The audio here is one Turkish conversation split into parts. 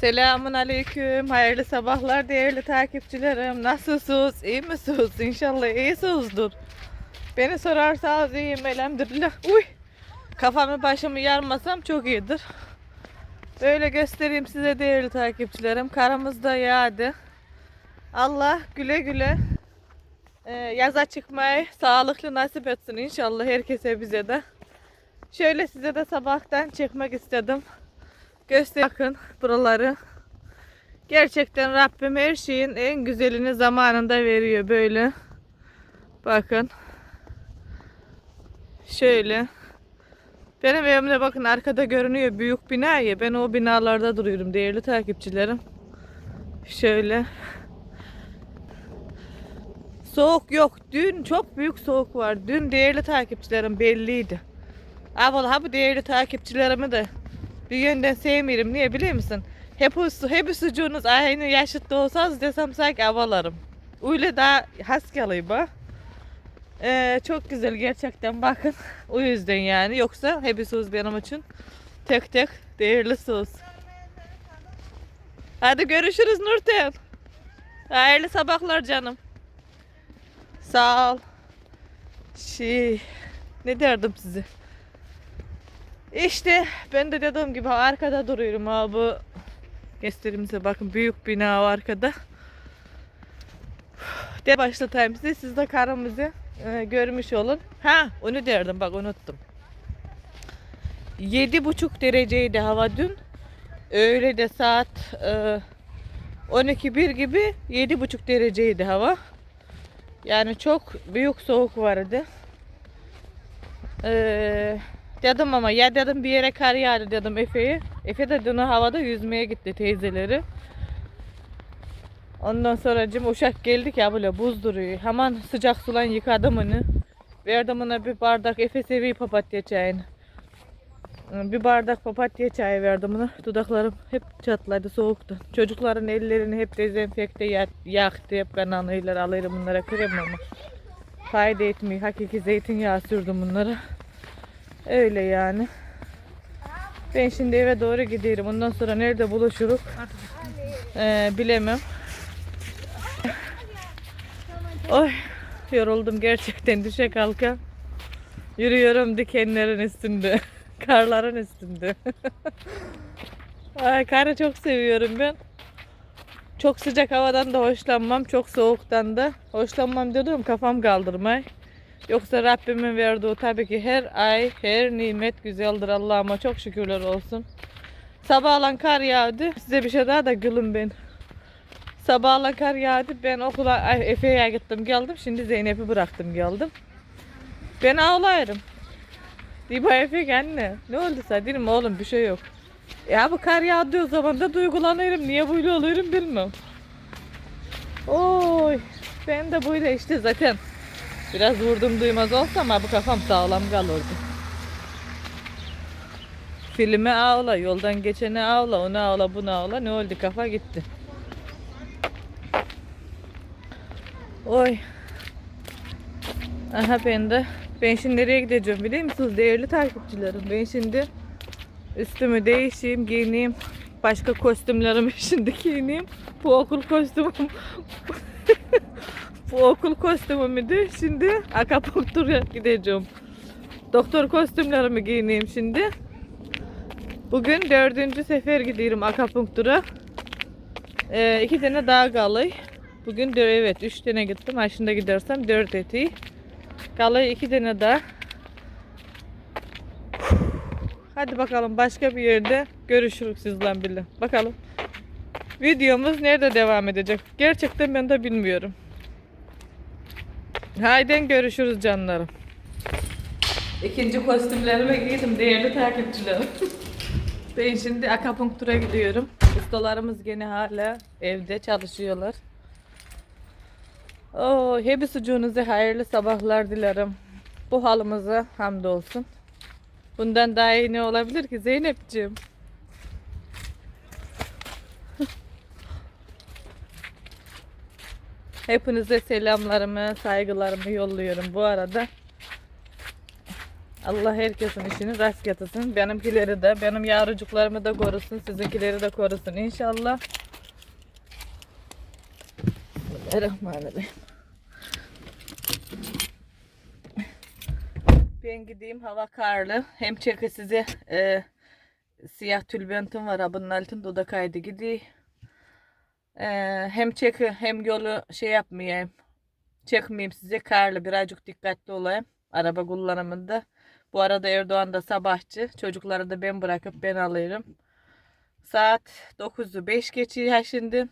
Selamun aleyküm. Hayırlı sabahlar değerli takipçilerim. Nasılsınız? İyi misiniz? İnşallah iyisinizdir. Beni sorarsanız iyiyim elhamdülillah. Uy! Kafamı başımı yarmasam çok iyidir. Böyle göstereyim size değerli takipçilerim. Karımız da yağdı. Allah güle güle e, yaza çıkmayı sağlıklı nasip etsin inşallah herkese bize de. Şöyle size de sabahtan çekmek istedim. Göster bakın buraları. Gerçekten Rabbim her şeyin en güzelini zamanında veriyor böyle. Bakın. Şöyle. Benim evimde bakın arkada görünüyor büyük bina ya. Ben o binalarda duruyorum değerli takipçilerim. Şöyle. Soğuk yok. Dün çok büyük soğuk var. Dün değerli takipçilerim belliydi. Ama ha bu değerli takipçilerimi de bir yönden sevmiyorum. Niye biliyor musun? Hep, hep sucuğunuz aynı yaşıtta olsanız desem sanki avalarım. Öyle daha haskalıyım ha. Ee, çok güzel gerçekten bakın. O yüzden yani. Yoksa hepsi benim için tek tek değerli söz. Hadi görüşürüz Nurten. Hayırlı sabahlar canım. Sağ ol. Şey, ne derdim size? İşte ben de dediğim gibi arkada duruyorum ha bu göstereyim size bakın büyük bina var arkada. De başlatayım size siz de karımızı e, görmüş olun. Ha onu derdim bak unuttum. Yedi buçuk dereceydi hava dün. Öğle de saat e, 12.1 gibi yedi buçuk dereceydi hava. Yani çok büyük soğuk vardı. Eee Dedim ama ya dedim bir yere kar yağdı dedim Efe'ye. Efe de dün havada yüzmeye gitti teyzeleri. Ondan sonra cim uşak geldik ya böyle buz duruyor. Hemen sıcak sulan yıkadım onu. Verdim ona bir bardak Efe seviyor papatya çayını. Bir bardak papatya çayı verdim ona. Dudaklarım hep çatladı soğuktu. Çocukların ellerini hep dezenfekte ya- yaktı. Hep kanalıyla alırım bunlara krem ama. Fayda etmiyor. Hakiki zeytinyağı sürdüm bunlara. Öyle yani. Ben şimdi eve doğru gidiyorum. Ondan sonra nerede buluşuruz? Ee, bilemem. Oy, yoruldum gerçekten düşe kalka. Yürüyorum dikenlerin üstünde. Karların üstünde. Ay, karı çok seviyorum ben. Çok sıcak havadan da hoşlanmam. Çok soğuktan da hoşlanmam dedim kafam kaldırmay. Yoksa Rabbimin verdiği tabii ki her ay her nimet güzeldir Allah'ıma çok şükürler olsun. Sabahlan kar yağdı. Size bir şey daha da gülüm ben. Sabahlan kar yağdı. Ben okula Efe'ye gittim geldim. Şimdi Zeynep'i bıraktım geldim. Ben ağlayırım. Diba Efe anne. Ne oldu sen? Dedim oğlum bir şey yok. Ya bu kar yağdığı o zaman da duygulanıyorum. Niye böyle oluyorum bilmem. Oy. Ben de böyle işte zaten Biraz vurdum duymaz olsa ama bu kafam sağlam kalırdı. Filme ağla, yoldan geçene ağla, onu ağla, bunu ağla. Ne oldu kafa gitti. Oy. Aha ben de. Ben şimdi nereye gideceğim biliyor musunuz değerli takipçilerim? Ben şimdi üstümü değişeyim, giyineyim. Başka kostümlerimi şimdi giyineyim. Bu okul kostümüm. Bu okul kostümümüydü. Şimdi akapunktura gideceğim. Doktor kostümlerimi giyineyim şimdi. Bugün dördüncü sefer gidiyorum akapunktura. Ee, iki tane daha kalay. Bugün de evet üç tane gittim. Şimdi gidersem dört eti. Kalay iki tane daha. Hadi bakalım başka bir yerde görüşürüz sizle birlikte. Bakalım. Videomuz nerede devam edecek? Gerçekten ben de bilmiyorum. Haydi görüşürüz canlarım. İkinci kostümlerimi giydim değerli takipçilerim. ben şimdi akapunktura gidiyorum. Ustalarımız gene hala evde çalışıyorlar. Oo, hepsi sucuğunuza hayırlı sabahlar dilerim. Bu halımıza hamdolsun. Bundan daha iyi ne olabilir ki Zeynep'ciğim? Hepinize selamlarımı, saygılarımı yolluyorum bu arada. Allah herkesin işini rast getirsin. Benimkileri de, benim yavrucuklarımı da korusun. Sizinkileri de korusun inşallah. Bismillahirrahmanirrahim. Ben gideyim hava karlı. Hem çeki size e, siyah tülbentim var. ha, Bunun altında o da kaydı gidiyor. E, hem çeki hem yolu şey yapmayayım. Çekmeyeyim size karlı. Birazcık dikkatli olayım. Araba kullanımında. Bu arada Erdoğan da sabahçı. Çocukları da ben bırakıp ben alıyorum. Saat 9'u 5 geçiyor şimdi.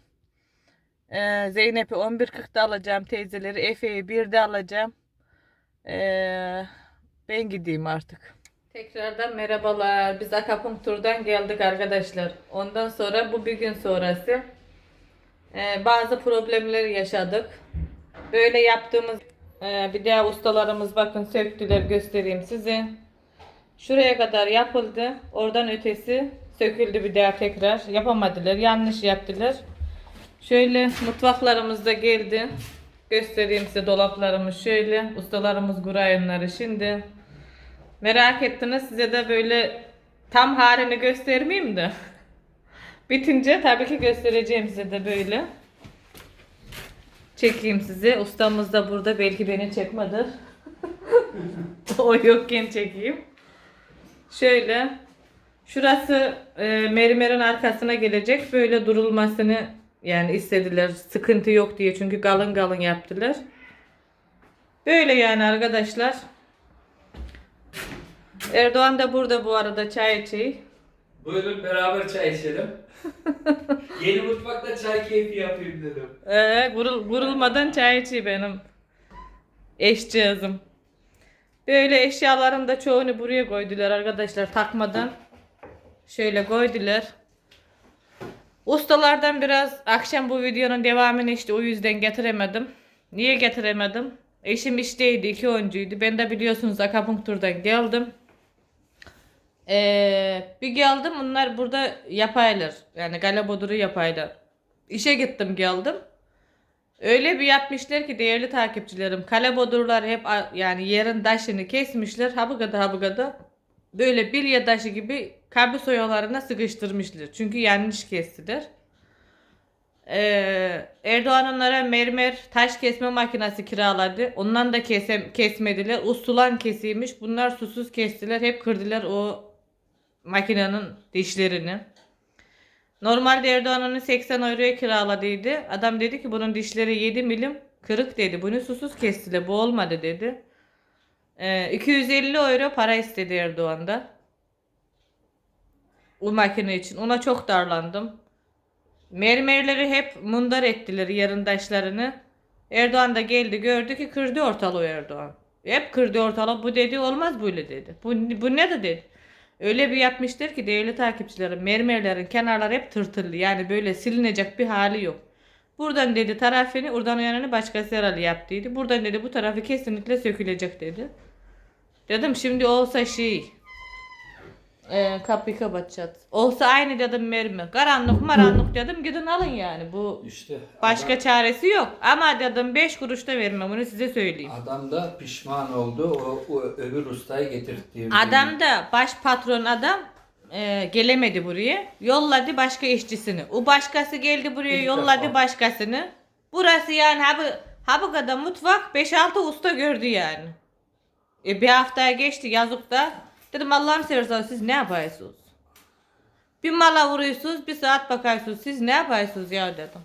Ee, Zeynep'i 11.40'da alacağım teyzeleri. Efe'yi 1'de alacağım. Ee, ben gideyim artık. Tekrardan merhabalar. Biz akupunkturdan geldik arkadaşlar. Ondan sonra bu bir gün sonrası. Ee, bazı problemler yaşadık. Böyle yaptığımız ee, bir daha ustalarımız bakın söktüler göstereyim size. Şuraya kadar yapıldı. Oradan ötesi söküldü bir daha tekrar. Yapamadılar. Yanlış yaptılar. Şöyle mutfaklarımız da geldi. Göstereyim size dolaplarımız şöyle. Ustalarımız kurayınları şimdi. Merak ettiniz size de böyle tam halini göstermeyeyim de. Bitince tabii ki göstereceğim size de böyle. Çekeyim sizi. Ustamız da burada. Belki beni çekmedi. o yokken çekeyim. Şöyle. Şurası e, merimerin arkasına gelecek. Böyle durulmasını yani istediler. Sıkıntı yok diye. Çünkü kalın kalın yaptılar. Böyle yani arkadaşlar. Erdoğan da burada bu arada çay içiyor. Buyurun beraber çay içelim. Yeni mutfakta çay keyfi yapayım dedim. Ee, gurul, gurulmadan çay içiyor benim eşcağızım. Böyle eşyaların da çoğunu buraya koydular arkadaşlar takmadan. Şöyle koydular. Ustalardan biraz akşam bu videonun devamını işte o yüzden getiremedim. Niye getiremedim? Eşim işteydi, iki oyuncuydu. Ben de biliyorsunuz akupunkturdan geldim. Ee, bir geldim bunlar burada yapaylar. Yani galaboduru yapaylar. İşe gittim geldim. Öyle bir yapmışlar ki değerli takipçilerim. Kale bodurlar hep yani yerin taşını kesmişler. Habıgada habıgada. Böyle bilye taşı gibi kabus oyalarına sıkıştırmışlar. Çünkü yanlış kestiler. Ee, Erdoğan onlara mermer taş kesme makinesi kiraladı. Ondan da kesem, kesmediler. Ustulan kesiymiş. Bunlar susuz kestiler. Hep kırdılar o makinenin dişlerini. Normalde Erdoğan onu 80 euroya kiraladıydı. Adam dedi ki bunun dişleri 7 milim kırık dedi. Bunu susuz kestiler. Bu olmadı dedi. Ee, 250 euro para istedi Erdoğan'da. O makine için. Ona çok darlandım. Mermerleri hep mundar ettiler yarındaşlarını. Erdoğan da geldi gördü ki kırdı ortalığı Erdoğan. Hep kırdı ortalığı. Bu dedi olmaz böyle dedi. Bu, bu ne de dedi. Öyle bir yapmıştır ki değerli takipçilerim mermerlerin kenarları hep tırtıllı. Yani böyle silinecek bir hali yok. Buradan dedi tarafını oradan yanını başkası herhalde yaptıydı. Buradan dedi bu tarafı kesinlikle sökülecek dedi. Dedim şimdi olsa şey e, kapıyı kapatacağız. Olsa aynı dedim mermer. Karanlık maranlık dedim gidin alın yani. Bu İşte başka çaresi yok. Ama dedim 5 kuruş da vermem bunu size söyleyeyim. adam da pişman oldu. O, o öbür ustayı getirtti. Adam da baş patron adam e, gelemedi buraya. Yolladı başka işçisini. O başkası geldi buraya İlk yolladı defa. başkasını. Burası yani ha bu, ha bu kadar mutfak 5-6 usta gördü yani. E, bir haftaya geçti yazıkta. Dedim Allah'ını seversen siz ne yapıyorsunuz? Bir mala vuruyorsunuz bir saat bakıyorsunuz siz ne yapıyorsunuz ya dedim.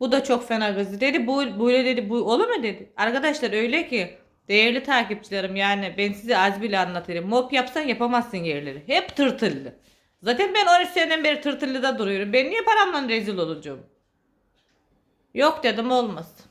Bu da çok fena kızdı. Dedi bu böyle dedi bu olur mu dedi. Arkadaşlar öyle ki değerli takipçilerim yani ben size az bile anlatayım. Mop yapsan yapamazsın yerleri. Hep tırtıllı. Zaten ben 13 seneden beri tırtıllıda duruyorum. Ben niye paramla rezil olacağım? Yok dedim olmaz.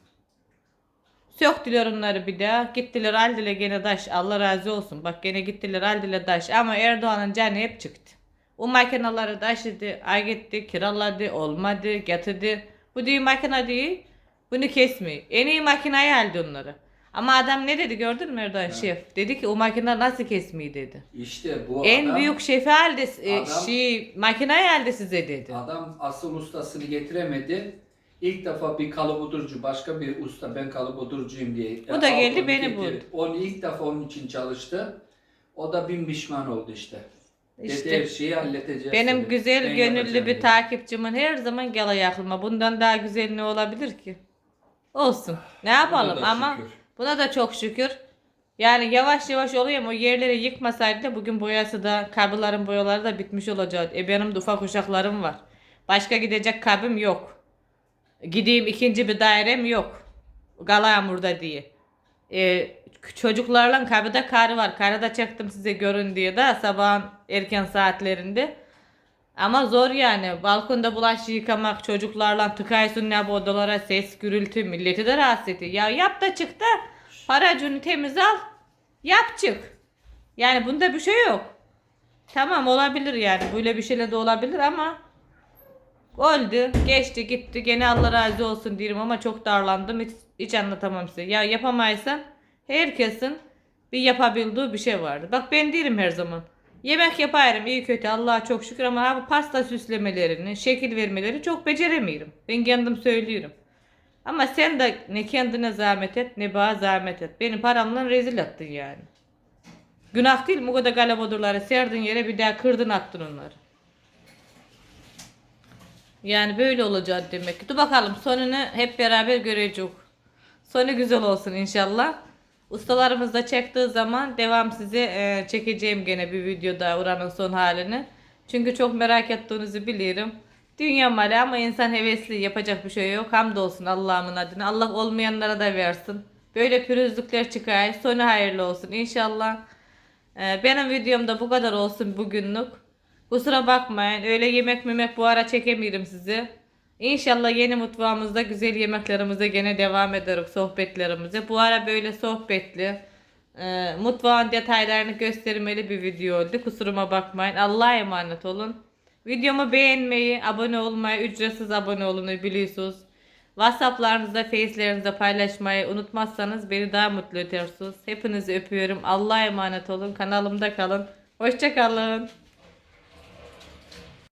Söktüler onları bir daha. Gittiler aldılar gene taş. Allah razı olsun. Bak gene gittiler aldılar taş. Ama Erdoğan'ın canı hep çıktı. O makineleri taşıdı. Ay gitti kiraladı. Olmadı. Getirdi. Bu değil makine değil. Bunu kesmiyor. En iyi makineyi aldı onları. Ama adam ne dedi gördün mü Erdoğan şef? Dedi ki o makine nasıl kesmiyor dedi. İşte bu en adam, büyük şefi aldı. e, Adam- şey, makineyi aldı size dedi. adam asıl ustasını getiremedi. İlk defa bir kalıbudurcu, başka bir usta ben kalıbudurcuyum diye. Bu da geldi, beni getirdi. Onu ilk defa onun için çalıştı. O da bin pişman oldu işte. Dedi her İşte şeyi halledeceğiz. benim dedi. güzel Ben gönüllü yapacağım bir dedi. takipçimin her zaman gala aklıma. Bundan daha güzel ne olabilir ki? Olsun. Ne yapalım da ama şükür. buna da çok şükür. Yani yavaş yavaş oluyor ama o yerleri yıkmasaydı da bugün boyası da kabıların boyaları da bitmiş olacaktı. E benim de ufak uşaklarım var. Başka gidecek kabım yok. Gideyim ikinci bir dairem yok. Galayamur'da diye. E, çocuklarla kabıda karı var. Karı da çektim size görün diye de sabahın erken saatlerinde. Ama zor yani. Balkonda bulaşık yıkamak, çocuklarla tıkaysın ne bu odalara ses, gürültü, milleti de rahatsız ediyor. Ya yap da çık da haracını temiz al. Yap çık. Yani bunda bir şey yok. Tamam olabilir yani. Böyle bir şeyle de olabilir ama oldu. Geçti gitti. Gene Allah razı olsun diyelim ama çok darlandım. Hiç, hiç anlatamam size. Ya yapamaysan herkesin bir yapabildiği bir şey vardı. Bak ben değilim her zaman. Yemek yaparım iyi kötü Allah'a çok şükür ama bu pasta süslemelerini, şekil vermeleri çok beceremiyorum. Ben kendim söylüyorum. Ama sen de ne kendine zahmet et ne bana zahmet et. Benim paramla rezil ettin yani. Günah değil mi? O kadar galabodurları serdin yere bir daha kırdın attın onları. Yani böyle olacak demek ki. Dur bakalım sonunu hep beraber göreceğiz. Sonu güzel olsun inşallah. Ustalarımız da çektiği zaman devam size e, çekeceğim gene bir videoda oranın son halini. Çünkü çok merak ettiğinizi biliyorum. Dünya malı ama insan hevesli yapacak bir şey yok. Hamdolsun Allah'ımın adına. Allah olmayanlara da versin. Böyle pürüzlükler çıkar. Sonu hayırlı olsun inşallah. Ee, benim videomda bu kadar olsun bugünlük. Kusura bakmayın. Öyle yemek memek bu ara çekemiyorum sizi. İnşallah yeni mutfağımızda güzel yemeklerimize gene devam ederiz sohbetlerimize. Bu ara böyle sohbetli, e, mutfağın detaylarını göstermeli bir video oldu. Kusuruma bakmayın. Allah'a emanet olun. Videomu beğenmeyi, abone olmayı, ücretsiz abone olun biliyorsunuz. Whatsapp'larınızda, Face'lerinizde paylaşmayı unutmazsanız beni daha mutlu edersiniz. Hepinizi öpüyorum. Allah'a emanet olun. Kanalımda kalın. Hoşçakalın.